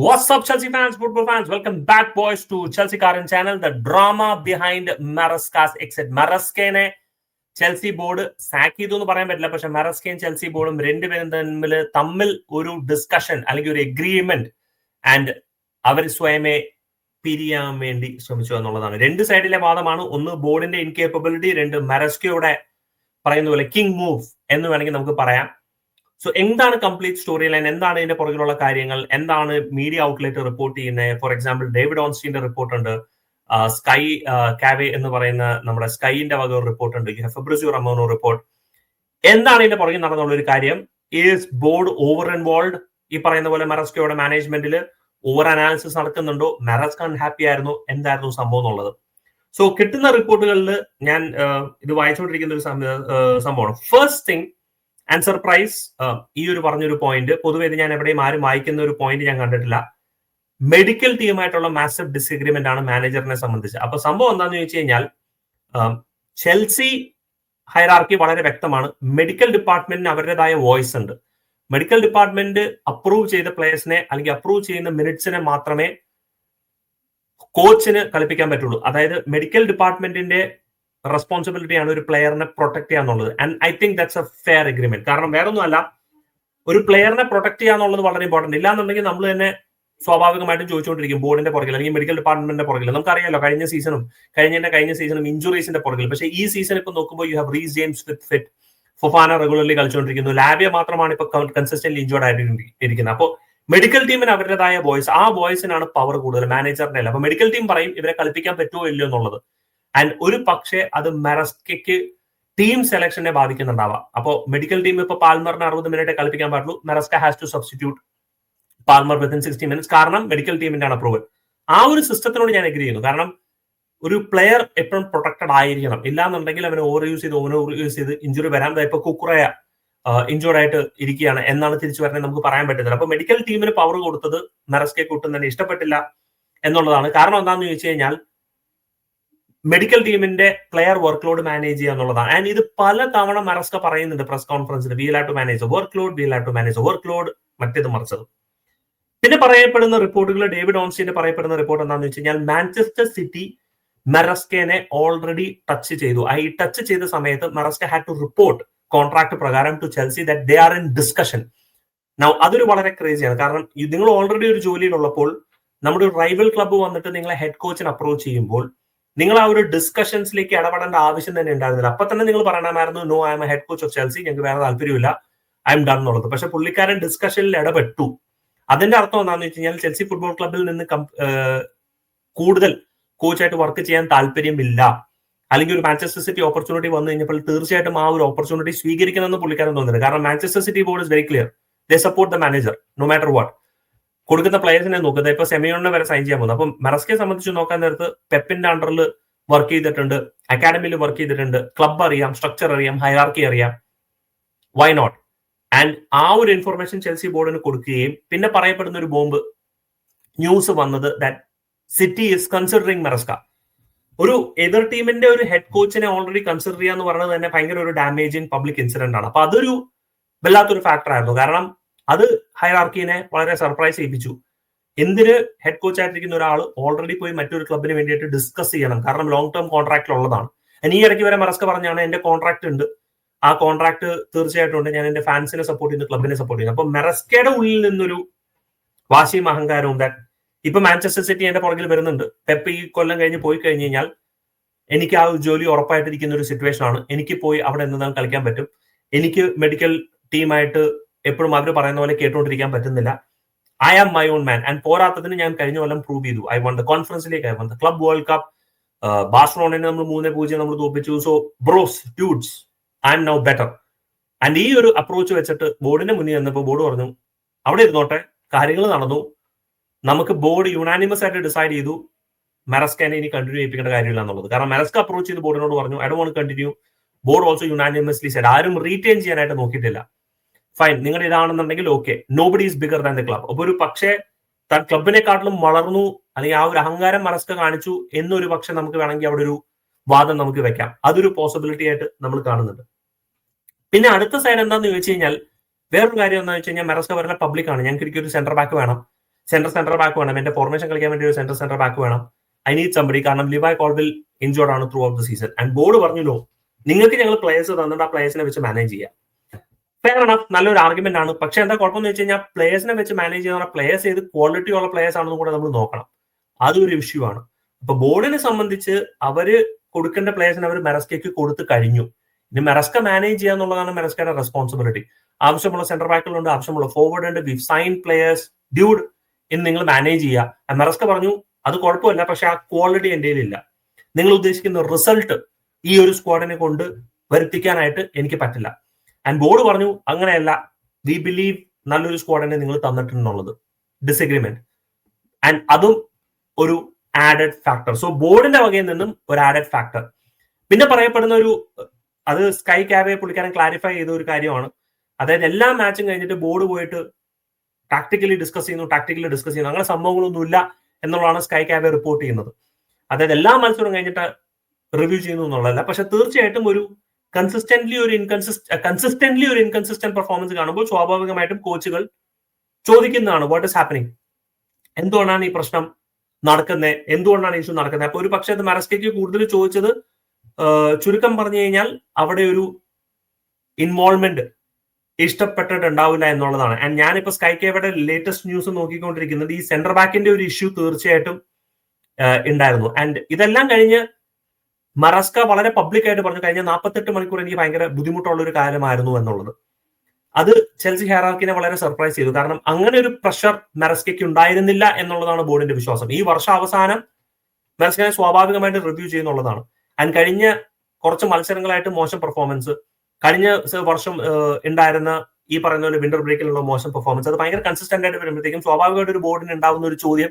What's up, Chelsea fans, football fans? Welcome back, boys, to Chelsea Karen channel. The drama behind Maraska's exit. Marescനെ Chelsea board sack ചെയ്തു എന്ന് പറയാൻ പറ്റില്ല പക്ഷെ മെറസ്കയും Chelsea ബോർഡും രണ്ടുപേരും തമ്മിൽ തമ്മിൽ ഒരു ഡിസ്കഷൻ അല്ലെങ്കിൽ ഒരു എഗ്രിമെന്റ് ആൻഡ് അവർ സ്വയമേ പിരിയാൻ വേണ്ടി ശ്രമിച്ചു എന്നുള്ളതാണ് രണ്ട് സൈഡിലെ വാദമാണ് ഒന്ന് ബോർഡിന്റെ ഇൻകേപ്പബിലിറ്റി രണ്ട് മെറസ്കയുടെ പറയുന്ന പോലെ കിങ് മൂവ് എന്ന് വേണമെങ്കിൽ നമുക്ക് പറയാം സോ എന്താണ് കംപ്ലീറ്റ് സ്റ്റോറി ലൈൻ എന്താണ് ഇതിന്റെ പുറകിലുള്ള കാര്യങ്ങൾ? എന്താണ് മീഡിയ ഔട്ട്ലെറ്റ് റിപ്പോർട്ട് ചെയ്യുന്നത് ഫോർ എക്സാമ്പിൾ ഡേവിഡ് ഓൺസ്റ്റീന്റെ റിപ്പോർട്ട് ഉണ്ട്. സ്കൈ കാവേ എന്ന് പറയുന്ന നമ്മുടെ സ്കൈന്റെ വക ഒരു റിപ്പോർട്ട് ഉണ്ട്. ഫെബ്രുസി റമോനോ റിപ്പോർട്ട് എന്താണ് ഇതിന്റെ പുറകിൽ നടന്നുള്ള ഒരു കാര്യം? ഈസ് ബോർഡ് ഓവർ ഇൻവോൾവ് ഈ പറയുന്ന പോലെ മെറസ്കയുടെ മാനേജ്മെന്റിൽ ഓവർ അനാലിസിസ് നടക്കുന്നുണ്ടോ. മെറസ്ക ഹാപ്പി ആയിരുന്നു. എന്തായിരുന്നു സംഭവം എന്നുള്ളത്? സോ കിട്ടുന്ന റിപ്പോർട്ടുകളിൽ ഞാൻ ഇത് വായിച്ചുകൊണ്ടിരിക്കുന്ന ഒരു സംഭവമാണ്. ഫസ്റ്റ് തിങ് ആൻഡ് പ്രൈസ് ഈ ഒരു പറഞ്ഞൊരു പോയിന്റ് പൊതുവെ ഇത് ഞാൻ എവിടെയും ആരും വായിക്കുന്ന ഒരു പോയിന്റ് ഞാൻ കണ്ടിട്ടില്ല. മെഡിക്കൽ ടീമായിട്ടുള്ള മാസീവ് ഡിസ്അഗ്രിമെന്റ് ആണ് മാനേജറിനെ സംബന്ധിച്ച്. അപ്പൊ സംഭവം എന്താന്ന് ചോദിച്ചു കഴിഞ്ഞാൽ ചെൽസി ഹൈറാർക്കി വളരെ വ്യക്തമാണ്. മെഡിക്കൽ ഡിപ്പാർട്ട്മെന്റിന് അവരുടേതായ വോയിസ് ഉണ്ട്. മെഡിക്കൽ ഡിപ്പാർട്ട്മെന്റ് അപ്രൂവ് ചെയ്ത പ്ലേയേഴ്സിനെ അല്ലെങ്കിൽ അപ്രൂവ് ചെയ്യുന്ന മിനിറ്റ്സിനെ മാത്രമേ കോച്ചിന് കളിപ്പിക്കാൻ പറ്റുള്ളൂ. അതായത് മെഡിക്കൽ ഡിപ്പാർട്ട്മെന്റിന്റെ റെസ്പോൺസിബിലിറ്റി ആണ് ഒരു പ്ലെയറിനെ പ്രൊട്ടക്ട് ചെയ്യാന്നുള്ളത് and I think that's a fair agreement കാരണം വേറൊന്നുമല്ല ഒരു പ്ലെയറിനെ പ്രൊട്ടക്ട് ചെയ്യാന്നുള്ളത് വളരെ ഇമ്പോർട്ടന്റ് ഇല്ലാന്നുണ്ടെങ്കിൽ നമ്മൾ തന്നെ സ്വാഭാവികമായിട്ടും ചോദിച്ചുകൊണ്ടിരിക്കും ബോർഡിന്റെ പുറകിൽ അല്ലെങ്കിൽ മെഡിക്കൽ ഡിപ്പാർട്ട്മെന്റിന്റെ പുറകിൽ നമുക്കറിയാലോ കഴിഞ്ഞ സീസണും കഴിഞ്ഞതിന്റെ കഴിഞ്ഞ സീസണും ഇഞ്ചുറീസിന്റെ പുറകിൽ പക്ഷേ ഈ സീസൺ ഇപ്പൊ നോക്കുമ്പോൾ you have Reece James with fit Fofana regularly കളിച്ചുകൊണ്ടിരിക്കുന്നു. Lavia മാത്രമാണ് ഇപ്പൊ കൺസിസ്റ്റന്റ് ഇഞ്ചോർഡ് ആയിട്ട് ഇരിക്കുന്നത് അപ്പോൾ മെഡിക്കൽ ടീമിന് അവരുടേതായ വോയിസ് ആ വോയിസിനാണ് പവർ കൂടുതൽ മാനേജറിന്റെ അല്ല. അപ്പൊ മെഡിക്കൽ ടീം പറയും ഇവരെ കളിപ്പിക്കാൻ പറ്റുമോ ഇല്ലയോ എന്നുള്ളത്. ആൻഡ് ഒരു പക്ഷേ അത് മെറസ്കയ്ക്ക് ടീം സെലക്ഷനെ ബാധിക്കുന്നുണ്ടാവാം. അപ്പോൾ മെഡിക്കൽ ടീം ഇപ്പൊ പാൽമറിന് അറുപത് മിനിറ്റ് കളിപ്പിക്കാൻ പാടുള്ളൂ. Maresca has to substitute Palmer within sixty minutes കാരണം മെഡിക്കൽ ടീമിന്റെ ആണ് അപ്രൂവൽ ആ ഒരു സിസ്റ്റത്തിനോട് ഞാൻ എഗ്രി ചെയ്യുന്നു. കാരണം ഒരു പ്ലെയർ എപ്പോഴും പ്രൊട്ടക്റ്റഡ് ആയിരിക്കണം. ഇല്ലാന്നുണ്ടെങ്കിൽ അവനെ ഓവർ യൂസ് ചെയ്ത് ഓവർ യൂസ് ചെയ്ത് ഇഞ്ചുറി വരാൻ ഇപ്പൊ കുക്കുറയ ഇഞ്ചുർഡ് ആയിട്ട് ഇരിക്കുകയാണ്. എന്നാണ് തിരിച്ചു വരണേ നമുക്ക് പറയാൻ പറ്റുന്നത് അപ്പൊ മെഡിക്കൽ ടീമിന് പവർ കൊടുത്തത് മെറസ്കെ കൂട്ടും തന്നെ ഇഷ്ടപ്പെട്ടില്ല എന്നുള്ളതാണ്. കാരണം എന്താണെന്ന് ചോദിച്ചു കഴിഞ്ഞാൽ മെഡിക്കൽ ടീമിന്റെ പ്ലെയർ വർക്ക് ലോഡ് മാനേജ് ചെയ്യുക എന്നുള്ളതാണ്. ആൻഡ് ഇത് പല തവണ മറസ്ക പറയുന്നുണ്ട് പ്രസ് കോൺഫറൻസിൽ we will to manage workload we will to manage workload മറ്റേത് മറിച്ചത്. പിന്നെ പറയപ്പെടുന്ന റിപ്പോർട്ടുകൾ ഡേവിഡ് ഓൺസിന്റെ പറയപ്പെടുന്ന റിപ്പോർട്ട് എന്താണെന്ന് വെച്ച് കഴിഞ്ഞാൽ മാഞ്ചസ്റ്റർ സിറ്റി മെറസ്കേനെ ഓൾറെഡി ടച്ച് ചെയ്തു. ഐ ടച്ച് ചെയ്ത സമയത്ത് Maresca had to report contract പ്രകാരം to Chelsea that they are in discussion now അതൊരു വളരെ ക്രേസിയാണ് കാരണം നിങ്ങൾ ഓൾറെഡി ഒരു ജോലിയിലുള്ളപ്പോൾ നമ്മുടെ റൈവൽ ക്ലബ്ബ് വന്നിട്ട് നിങ്ങളെ ഹെഡ് കോച്ചിന് അപ്രോച്ച് ചെയ്യുമ്പോൾ നിങ്ങൾ ആ ഒരു ഡിസ്കഷൻസിലേക്ക് ഇടപെടേണ്ട ആവശ്യം തന്നെ ഉണ്ടായിരുന്നില്ല. അപ്പൊ തന്നെ നിങ്ങൾ പറയണമായിരുന്നു no I'm head coach of Chelsea ഞങ്ങൾക്ക് വേറെ താല്പര്യമില്ല. ഐ എം ഡൺ എന്നുള്ളത്. പക്ഷെ പുള്ളിക്കാരൻ ഡിസ്കഷനിൽ ഇടപെട്ടു. അതിന്റെ അർത്ഥം എന്താണെന്ന് വെച്ച് കഴിഞ്ഞാൽ ചെൽസി ഫുട്ബോൾ ക്ലബിൽ നിന്ന് കൂടുതൽ കോച്ചായിട്ട് വർക്ക് ചെയ്യാൻ താല്പര്യമില്ല. അല്ലെങ്കിൽ ഒരു മാഞ്ചസ്റ്റർ സിറ്റി ഓപ്പർച്യൂണിറ്റി വന്നു കഴിഞ്ഞപ്പോൾ തീർച്ചയായിട്ടും ആ ഒരു ഓപ്പർച്യൂണിറ്റി സ്വീകരിക്കണമെന്ന് പുള്ളിക്കാരൻ തോന്നുന്നില്ല കാരണം Manchester City board is very clear they support the manager no matter what കൊടുക്കുന്ന പ്ലെയേഴ്സിനെ നോക്കുന്നത്. ഇപ്പൊ സെമിയോണിനെ വരെ സൈൻ ചെയ്യാൻ പോകുന്നത് അപ്പം മെറസ്കെ സംബന്ധിച്ച് നോക്കാൻ നേരത്ത് പെപ്പിന്റെ അണ്ടറിൽ വർക്ക് ചെയ്തിട്ടുണ്ട്. അക്കാഡമിയിൽ വർക്ക് ചെയ്തിട്ടുണ്ട്. ക്ലബ് അറിയാം സ്ട്രക്ചർ അറിയാം ഹൈറാർക്കി അറിയാം. വൈ നോട്ട് ആൻഡ് ആ ഒരു ഇൻഫർമേഷൻ ചെൽസി ബോർഡിന് കൊടുക്കുകയും പിന്നെ പറയപ്പെടുന്ന ഒരു ബോംബ് ന്യൂസ് വന്നത് that City is considering Maresca. ഒരു എതിർ ടീമിന്റെ ഒരു ഹെഡ് കോച്ചിനെ ഓൾറെഡി കൺസിഡർ ചെയ്യുക എന്ന് പറയുന്നത് തന്നെ ഭയങ്കര ഒരു ഡാമേജിങ് പബ്ലിക് ഇൻസിഡന്റ് ആണ്. അപ്പൊ അതൊരു വല്ലാത്തൊരു ഫാക്ടർ ആയിരുന്നു. കാരണം അത് ഹൈറാർക്കിനെ വളരെ സർപ്രൈസ് ചെയ്യിപ്പിച്ചു. എന്തിന് ഹെഡ് കോച്ച് ആയിട്ടിരിക്കുന്ന ഒരാൾ ഓൾറെഡി പോയി മറ്റൊരു ക്ലബിന് വേണ്ടിയിട്ട് ഡിസ്കസ് ചെയ്യണം. കാരണം ലോങ് ടേം കോൺട്രാക്റ്റിൽ ഉള്ളതാണ്. ഈ ഇടയ്ക്ക് വരെ മറസ്ക പറഞ്ഞാണ് എന്റെ കോൺട്രാക്ട് ഉണ്ട്. ആ കോൺട്രാക്ട് തീർച്ചയായിട്ടും ഉണ്ട്. ഞാൻ എന്റെ ഫാൻസിനെ സപ്പോർട്ട് ചെയ്യുന്നു ക്ലബിനെ സപ്പോർട്ട് ചെയ്യുന്നു. അപ്പൊ മെറസ്കയുടെ ഉള്ളിൽ നിന്നൊരു വാശിയും അഹങ്കാരവും ദാറ്റ് ഇപ്പൊ മാഞ്ചസ്റ്റർ സിറ്റി എന്റെ പുറകിൽ വരുന്നുണ്ട്. പെപ്പ് ഈ കൊല്ലം കഴിഞ്ഞ് പോയി കഴിഞ്ഞ് കഴിഞ്ഞാൽ എനിക്ക് ആ ജോലി ഉറപ്പായിട്ടിരിക്കുന്ന ഒരു സിറ്റുവേഷൻ ആണ്. എനിക്ക് പോയി അവിടെ നിന്ന് കളിക്കാൻ പറ്റും. എനിക്ക് മെഡിക്കൽ ടീമായിട്ട് എപ്പോഴും അവർ പറയുന്ന പോലെ കേട്ടുകൊണ്ടിരിക്കാൻ പറ്റുന്നില്ല. I am my own man and പോരാത്തതിന് ഞാൻ കഴിഞ്ഞ കൊല്ലം പ്രൂവ് ചെയ്തു. I won കോൺഫറൻസിലേക്ക് I won club world cup ബാഴ്സലോണിനെ നമ്മൾ മൂന്ന് പൂജ്യം നമ്മൾ തോപ്പിച്ചു. So bros dudes I'm now better and ഈ ഒരു അപ്രോച്ച് വെച്ചിട്ട് ബോർഡിന്റെ മുന്നിൽ നിന്നപ്പോൾ ബോർഡ് പറഞ്ഞു അവിടെ ഇരുന്നോട്ടെ കാര്യങ്ങൾ നടന്നു. നമുക്ക് ബോർഡ് യുണാനിമസ് ആയിട്ട് ഡിസൈഡ് ചെയ്തു മെറസ്കാനെ ഇനി കണ്ടിന്യൂ ചെയ്യിപ്പിക്കേണ്ട കാര്യമില്ല എന്നുള്ളത്. കാരണം മെറസ്ക അപ്രോച്ച് ചെയ്ത് ബോർഡിനോട് പറഞ്ഞു I do want continue board also unanimously said ആരും റീറ്റെയിൻ ചെയ്യാനായിട്ട് നോക്കിയിട്ടില്ല. ഫൈൻ നിങ്ങൾ ഇതാണെന്നുണ്ടെങ്കിൽ okay nobody is bigger than the club അപ്പൊ ഒരു പക്ഷേ താൻ ക്ലബിനെക്കാട്ടിലും വളർന്നു അല്ലെങ്കിൽ ആ ഒരു അഹങ്കാരം മറസ്ക കാണിച്ചു എന്നൊരു പക്ഷെ നമുക്ക് വേണമെങ്കിൽ അവിടെ ഒരു വാദം നമുക്ക് വെക്കാം. അതൊരു പോസിബിലിറ്റി ആയിട്ട് നമ്മൾ കാണുന്നുണ്ട്. പിന്നെ അടുത്ത സൈഡ് എന്താന്ന് ചോദിച്ചു കഴിഞ്ഞാൽ വേറൊരു കാര്യം എന്താണെന്ന് വെച്ച് കഴിഞ്ഞാൽ മെറസ്ക വരെ പബ്ലിക് ആണ്. ഞങ്ങൾക്ക് ഒരു സെന്റർ ബാക്ക് വേണം. സെന്റർ സെന്റർ ബാക്ക് വേണം. എന്റെ ഫോർമേഷൻ കളിക്കാൻ വേണ്ടി ഒരു സെന്റർ സെന്റർ ബാക്ക് വേണം. ഐ നീഡ് സംബടി കാരണം ലിവായ് കോൾവിൽ ഇൻജോർഡ് ആണ് throughout the season and board പറഞ്ഞു ലോ നിങ്ങൾക്ക് ഞങ്ങൾ പ്ലേയേഴ്സ് തന്നിട്ട് ആ പ്ലേയേഴ്സിനെ വെച്ച് മാനേജ് ചെയ്യാം. ഫെയർ നല്ലൊരു ആർഗ്യുമെന്റ് ആണ്. പക്ഷെ എന്താ കുഴപ്പമെന്ന് വെച്ച് കഴിഞ്ഞാൽ പ്ലേയേഴ്സിനെ വെച്ച് മാനേജ് ചെയ്യുന്ന പ്ലേയേഴ്സ് ഏത് ക്വാളിറ്റി ഉള്ള പ്ലേയേഴ്സ് ആണെന്ന് കൂടെ നമ്മൾ നോക്കണം. അതൊരു ഇഷ്യൂ ആണ്. അപ്പൊ ബോർഡിനെ സംബന്ധിച്ച് അവർ കൊടുക്കേണ്ട പ്ലേയേഴ്സിനെ അവർ മെറസ്കയ്ക്ക് കൊടുത്തു കഴിഞ്ഞു. ഇനി മെറസ്ക മാനേജ് ചെയ്യുക എന്നുള്ളതാണ് മെറസ്കയുടെ റെസ്പോൺസിബിലിറ്റി ആവശ്യമുള്ള സെന്റർ ബാക്കുകളുണ്ട് ആവശ്യമുള്ള ഫോർവേഡ് ഉണ്ട് വി സൈൻ പ്ലേയേഴ്സ് ഡ്യൂഡ് എന്ന് നിങ്ങൾ മാനേജ് ചെയ്യുക. മെറസ്ക പറഞ്ഞു അത് കുഴപ്പമില്ല പക്ഷെ ആ ക്വാളിറ്റി എന്റെ ഇല്ല നിങ്ങൾ ഉദ്ദേശിക്കുന്ന റിസൾട്ട് ഈ ഒരു സ്ക്വാഡിനെ കൊണ്ട് വരുത്തിക്കാനായിട്ട് എനിക്ക് പറ്റില്ല. ആൻഡ് ബോർഡ് പറഞ്ഞു അങ്ങനെയല്ല. വി ബിലീവ് നല്ലൊരു സ്ക്വാഡിനെ നിങ്ങൾ തന്നിട്ടുണ്ടെന്നുള്ളത്. ഡിസഗ്രിമെന്റ് ആൻഡ് അതും ഒരു ആഡഡ് ഫാക്ടർ സോ ബോർഡിന്റെ വകയിൽ നിന്നും ഒരു ആഡഡ് ഫാക്ടർ പിന്നെ പറയപ്പെടുന്ന ഒരു അത് സ്കൈ ക്യാബെ പുള്ളിക്കാരൻ ക്ലാരിഫൈ ചെയ്ത ഒരു കാര്യമാണ്. അതായത് എല്ലാ മാച്ചും കഴിഞ്ഞിട്ട് ബോർഡ് പോയിട്ട് ടാക്ടിക്കലി ഡിസ്കസ് ചെയ്യുന്നു ടാക്ടിക്കലി ഡിസ്കസ് ചെയ്യുന്നു. അങ്ങനെ സംഭവങ്ങളൊന്നുമില്ല എന്നുള്ളതാണ് സ്കൈ ക്യാബെ റിപ്പോർട്ട് ചെയ്യുന്നത്. അതായത് എല്ലാ മത്സരവും കഴിഞ്ഞിട്ട് റിവ്യൂ ചെയ്യുന്നു എന്നുള്ളതല്ല. പക്ഷെ തീർച്ചയായിട്ടും ഒരു കൺസിസ്റ്റന്റ്ലി ഒരു ഇൻകൺസിസ്റ്റ് കൺസിസ്റ്റന്റ്ലി ഒരു ഇൻകൺസിസ്റ്റന്റ് പെർഫോമൻസ് കാണുമ്പോൾ സ്വാഭാവികമായിട്ടും കോച്ചുകൾ ചോദിക്കുന്നതാണ് വാട്ട് ഇസ് ഹാപ്പനിങ് എന്തുകൊണ്ടാണ് ഈ പ്രശ്നം നടക്കുന്നത് എന്തുകൊണ്ടാണ് ഇഷ്യൂ നടക്കുന്നത് അപ്പൊ ഒരു പക്ഷേ അത് മരസ്കയ്ക്ക് കൂടുതൽ ചോദിച്ചത് ചുരുക്കം പറഞ്ഞു കഴിഞ്ഞാൽ അവിടെ ഒരു ഇൻവോൾവ്മെന്റ് ഇഷ്ടപ്പെട്ടിട്ടുണ്ടാവില്ല എന്നുള്ളതാണ്. ആൻഡ് ഞാനിപ്പോ സ്കൈ കേവയുടെ ലേറ്റസ്റ്റ് ന്യൂസ് നോക്കിക്കൊണ്ടിരിക്കുന്നത് ഈ സെന്റർ ബാക്കിന്റെ ഒരു ഇഷ്യൂ തീർച്ചയായിട്ടും ഉണ്ടായിരുന്നു. ആൻഡ് ഇതെല്ലാം കഴിഞ്ഞ് മറസ്ക വളരെ പബ്ലിക് ആയിട്ട് പറഞ്ഞു കഴിഞ്ഞ നാൽപ്പത്തെട്ട് മണിക്കൂർ എനിക്ക് ഭയങ്കര ബുദ്ധിമുട്ടുള്ള ഒരു കാര്യമായിരുന്നു എന്നുള്ളത്. അത് ചെൽസി ഹെറാർക്കിനെ വളരെ സർപ്രൈസ് ചെയ്തു. കാരണം അങ്ങനെ ഒരു പ്രഷർ മെറസ്കയ്ക്ക് ഉണ്ടായിരുന്നില്ല എന്നുള്ളതാണ് ബോർഡിന്റെ വിശ്വാസം. ഈ വർഷം അവസാനം മെറസ്കനെ സ്വാഭാവികമായിട്ട് റിവ്യൂ ചെയ്യുന്നുള്ളതാണ് ആൻഡ് കഴിഞ്ഞ കുറച്ച് മത്സരങ്ങളായിട്ട് മോശം പെർഫോമൻസ് കഴിഞ്ഞ വർഷം ഉണ്ടായിരുന്ന ഈ പറയുന്ന പോലെ വിന്റർ ബ്രേക്കിലുള്ള മോശം പെർഫോമൻസ് അത് ഭയങ്കര കൺസിസ്റ്റന്റ് ആയിട്ട് വരുമ്പോഴത്തേക്കും സ്വാഭാവികമായിട്ട് ഒരു ബോർഡിന് ഉണ്ടാവുന്ന ഒരു ചോദ്യം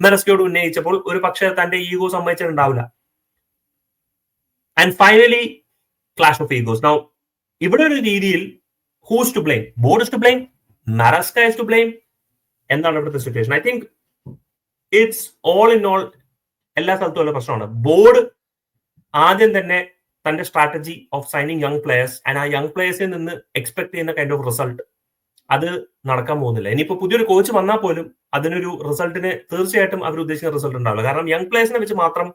മെറസ്കയോട് ഉന്നയിച്ചപ്പോൾ ഒരു പക്ഷേ തന്റെ ego സംഭവിച്ചിട്ടുണ്ടാവില്ല and finally clash of egos now ഇവിടെ ഒരു രീതിയിൽ who's to blame board to blame നറസ്ക to blame എന്താണ് ഇവിടുത്തെ situation I think it's all in all എല്ലാ സ്ഥലത്തും ഉള്ള പ്രശ്നമാണ്. ബോർഡ് ആദ്യം തന്നെ തന്റെ strategy of signing young players and ആ യങ് പ്ലേയേഴ്സിൽ നിന്ന് എക്സ്പെക്ട് ചെയ്യുന്ന കൈൻഡ് ഓഫ് റിസൾട്ട് അത് നടക്കാൻ പോകുന്നില്ല. ഇനിയിപ്പോ പുതിയൊരു കോച്ച് വന്നാൽ പോലും അതിനൊരു റിസൾട്ടിന് തീർച്ചയായിട്ടും അവർ ഉദ്ദേശിക്കുന്ന റിസൾട്ട് ഉണ്ടാവില്ല. കാരണം യങ് പ്ലേയേഴ്സിനെ വെച്ച് മാത്രം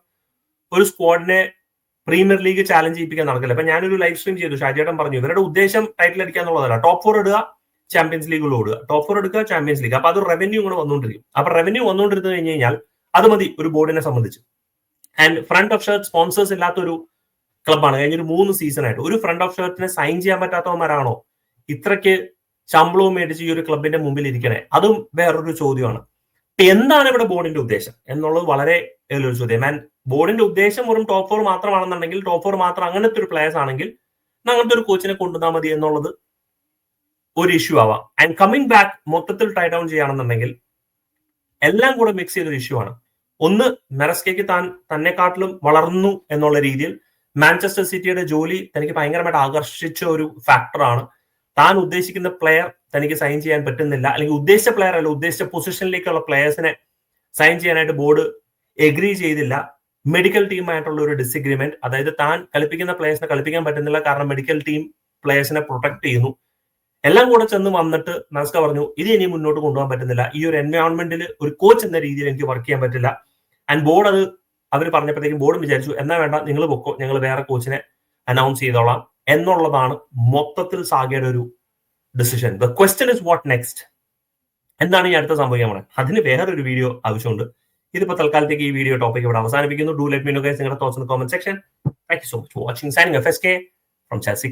ഒരു സ്ക്വാഡിനെ പ്രീമിയർ ലീഗ് ചാലഞ്ച് ചെയ്യിപ്പിക്കാൻ നടക്കില്ല. അപ്പൊ ഞാനൊരു ലൈവ് സ്ട്രീം ചെയ്തു. ഷാജിയേട്ടൻ പറഞ്ഞു ഇവരുടെ ഉദ്ദേശം ടൈറ്റിൽ അടിക്കുക എന്നുള്ളതല്ല ടോപ്പ് ഫോർ ഇടുക ചാമ്പ്യൻസ് ലീഗിൽ ഓടുക. ടോപ്പ് ഫോർ എടുക്കുക ചാമ്പ്യൻസ് ലീഗ് അപ്പൊ അത് റവന്യൂ കൂടെ വന്നുകൊണ്ടിരിക്കും. അപ്പൊ റവന്യൂ വന്നുകൊണ്ടിരുന്നു കഴിഞ്ഞ് കഴിഞ്ഞാൽ അത് മതി ഒരു ബോർഡിനെ സംബന്ധിച്ച്. And front of shirt sponsors ഇല്ലാത്തൊരു ക്ലബ്ബാണ് കഴിഞ്ഞ ഒരു മൂന്ന് സീസൺ ആയിട്ട്. ഒരു ഫ്രണ്ട് ഓഫ് ഷർട്ടിനെ സൈൻ ചെയ്യാൻ പറ്റാത്തവന്മാരാണോ? ഇത്രയ്ക്ക് ശമ്പളവും മേടിച്ച് ഈ ഒരു ക്ലബിന്റെ മുമ്പിൽ ഇരിക്കണേ? അതും വേറൊരു ചോദ്യമാണ്. എന്താണ് ഇവിടെ ബോർഡിന്റെ ഉദ്ദേശം? എന്നുള്ളത് വളരെ ഒരു ചോദ്യം. ആൻഡ് ബോർഡിന്റെ ഉദ്ദേശം വെറും ടോപ്പ് ഫോർ മാത്രമാണെന്നുണ്ടെങ്കിൽ ടോപ്പ് ഫോർ മാത്രം അങ്ങനത്തെ ഒരു പ്ലേയേഴ്സ് ആണെങ്കിൽ അങ്ങനത്തെ ഒരു കോച്ചിനെ കൊണ്ടുവന്നാൽ മതി എന്നുള്ളത് ഒരു ഇഷ്യൂ ആവാം. ആൻഡ് കമ്മിങ് ബാക്ക് മൊത്തത്തിൽ ടൈ ഡൗൺ ചെയ്യുകയാണെന്നുണ്ടെങ്കിൽ എല്ലാം കൂടെ മിക്സ് ചെയ്തൊരു ഇഷ്യൂ ആണ്. ഒന്ന് മെറസ്കേക്ക് താൻ തന്നെക്കാട്ടിലും വളർന്നു എന്നുള്ള രീതിയിൽ മാഞ്ചസ്റ്റർ സിറ്റിയുടെ ജോലി തനിക്ക് ഭയങ്കരമായിട്ട് ആകർഷിച്ച ഒരു ഫാക്ടറാണ് താൻ ഉദ്ദേശിക്കുന്ന പ്ലെയർ തനിക്ക് സൈൻ ചെയ്യാൻ പറ്റുന്നില്ല. അല്ലെങ്കിൽ ഉദ്ദേശിച്ച പ്ലെയർ അല്ല ഉദ്ദേശിച്ച പൊസിഷനിലേക്കുള്ള പ്ലെയേഴ്സിനെ സൈൻ ചെയ്യാനായിട്ട് ബോർഡ് എഗ്രി ചെയ്തില്ല. മെഡിക്കൽ ടീമായിട്ടുള്ള ഒരു ഡിസഗ്രിമെന്റ് അതായത് താൻ കളിപ്പിക്കുന്ന പ്ലേയേഴ്സിനെ കളിപ്പിക്കാൻ പറ്റുന്നില്ല കാരണം മെഡിക്കൽ ടീം പ്ലേയേഴ്സിനെ പ്രൊട്ടക്ട് ചെയ്യുന്നു. എല്ലാം കൂടെ ചെന്ന് വന്നിട്ട് നസ്ക പറഞ്ഞു ഇത് ഇനി മുന്നോട്ട് കൊണ്ടുപോകാൻ പറ്റുന്നില്ല. ഈ ഒരു എൻവയോൺമെന്റിൽ ഒരു കോച്ച് എന്ന രീതിയിൽ എനിക്ക് വർക്ക് ചെയ്യാൻ പറ്റില്ല. ആൻഡ് ബോർഡ് അത് അവർ പറഞ്ഞപ്പോഴത്തേക്കും ബോർഡും വിചാരിച്ചു എന്നാ വേണ്ട നിങ്ങൾ പൊക്കോ ഞങ്ങൾ വേറെ കോച്ചിനെ അനൗൺസ് ചെയ്തോളാം. എന്നുള്ളതാണ് മൊത്തത്തിൽ സാഗയുടെ ഒരു decision the question is what next എന്താണ് ഈ അടുത്ത സംഭവിക്കാൻ പോണത് അതിന് വേറൊരു വീഡിയോ ആവശ്യമുണ്ട്. ഇതിപ്പോ തൽക്കാലത്തേക്ക് ഈ വീഡിയോ ടോപ്പിക് ഇവിടെ അവസാനിപ്പിക്കുന്നു. Do let me know guys നിങ്ങളുടെ thoughts in comment section thank you so much watching signing F S K from chassis